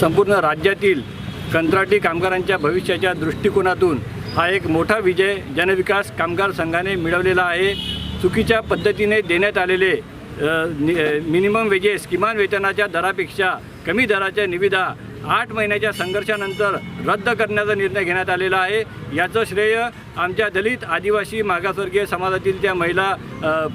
संपूर्ण राज्यातील कंत्राटी कामगारांच्या भविष्याच्या दृष्टिकोनातून हा एक मोठा विजय जनविकास कामगार संघाने मिळवलेला आहे. चुकीच्या पद्धतीने देण्यात आलेले नि- मिनिमम वेजेस किमान वेतनाच्या दरापेक्षा कमी दराच्या निविदा आठ महिन्याच्या संघर्षानंतर रद्द करण्याचा निर्णय घेण्यात आलेला आहे. याचं श्रेय आमच्या दलित आदिवासी मागासवर्गीय समाजातील त्या महिला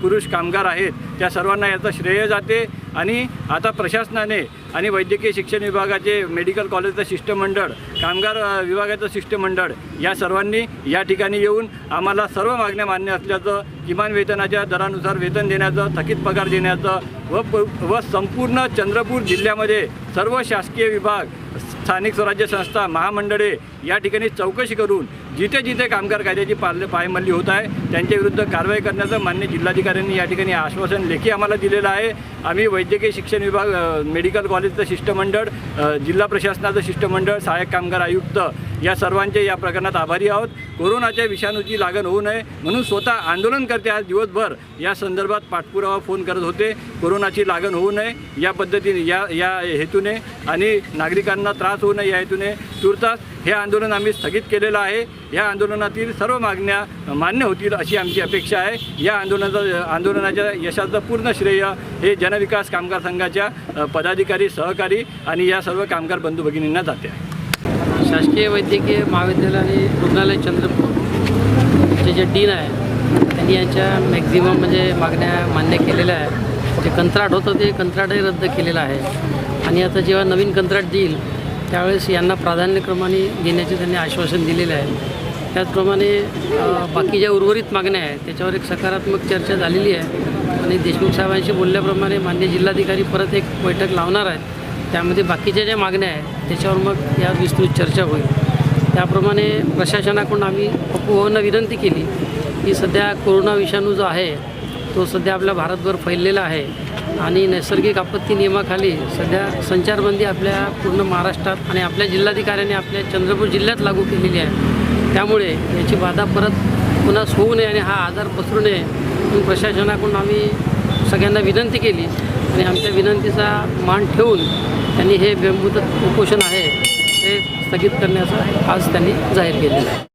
पुरुष कामगार आहेत. त्या सर्वांना याचं श्रेय जाते आणि आता प्रशासनाने आणि वैद्यकीय शिक्षण विभागाचे मेडिकल कॉलेजचं शिष्टमंडळ कामगार विभागाचं शिष्टमंडळ या सर्वांनी या ठिकाणी येऊन आम्हाला सर्व मागण्या मान्य असल्याचं किमान वेतनाच्या दरानुसार वेतन देण्याचं थकीत पगार देण्याचं व प- व संपूर्ण चंद्रपूर जिल्ह्यामध्ये सर्व शासकीय विभाग स्थानिक स्वराज्य संस्था महामंडळे या ठिकाणी चौकशी करून जिथे जिथे कामगार कायद्याची पाल पायमल्ली होत आहे त्यांच्या विरुद्ध कारवाई करण्याचं मान्य जिल्हाधिकाऱ्यांनी या ठिकाणी आश्वासन लेखी आम्हाला दिलेलं आहे. आम्ही वैद्यकीय शिक्षण विभाग मेडिकल कॉलेजचं शिष्टमंडळ जिल्हा प्रशासनाचं शिष्टमंडळ सहाय्यक कामगार आयुक्त या सर्वांचे या प्रकरणात आभारी आहोत. कोरोनाच्या विषाणूची लागण होऊ नये म्हणून स्वतः आंदोलन करते आज दिवसभर या संदर्भात पाठपुरावा फोन करत होते. कोरोनाची लागण होऊ नये या पद्धतीने या या हेतूने आणि नागरिकांना त्रास होऊ नये या हेतूने तूर्तास हे आंदोलन आम्ही स्थगित केलेलं आहे. या आंदोलनातील सर्व मागण्या मान्य होतील अशी आमची अपेक्षा आहे. या आंदोलनाचं आंदोलनाच्या यशाचं पूर्ण श्रेय हे जनविकास कामगार संघाच्या पदाधिकारी सहकारी आणि या सर्व कामगार बंधू भगिनींना जाते. शासकीय वैद्यकीय महाविद्यालय आणि रुग्णालय चंद्रपूरचे जे डीन आहे त्यांनी यांच्या मॅक्झिमम म्हणजे मागण्या मान्य केलेल्या आहे जे कंत्राट होतं ते कंत्राटही रद्द केलेलं आहे. आणि आता जेव्हा नवीन कंत्राट देईल त्यावेळेस यांना प्राधान्यक्रमाने देण्याचे त्यांनी आश्वासन दिलेलं आहे. त्याचप्रमाणे बाकी ज्या उर्वरित मागण्या आहेत त्याच्यावर एक सकारात्मक चर्चा झालेली आहे. आणि देशमुख साहेबांशी बोलल्याप्रमाणे मान्य जिल्हाधिकारी परत एक बैठक लावणार आहेत. त्यामध्ये बाकीच्या ज्या मागण्या आहेत त्याच्यावर मग या विस्तृत चर्चा होईल. त्याप्रमाणे प्रशासनाकडून आम्ही पप्पूभावांना विनंती केली की सध्या कोरोना विषाणू जो आहे तो सध्या आपल्या भारतभर फैललेला आहे. आणि नैसर्गिक आपत्ती नियमाखाली सध्या संचारबंदी आपल्या पूर्ण महाराष्ट्रात आणि आपल्या जिल्हाधिकाऱ्यांनी आपल्या चंद्रपूर जिल्ह्यात लागू केलेली आहे. त्यामुळे याची बाधा परत पुन्हा होऊ नये आणि हा आजार पसरू नये म्हणून प्रशासनाकडून आम्ही सगळ्यांना विनंती केली आणि आमच्या विनंतीचा मान ठेवून त्यांनी हे बेमुदत उपोषण आहे हे स्थगित करण्याचं आज त्यांनी जाहीर केलेलं आहे.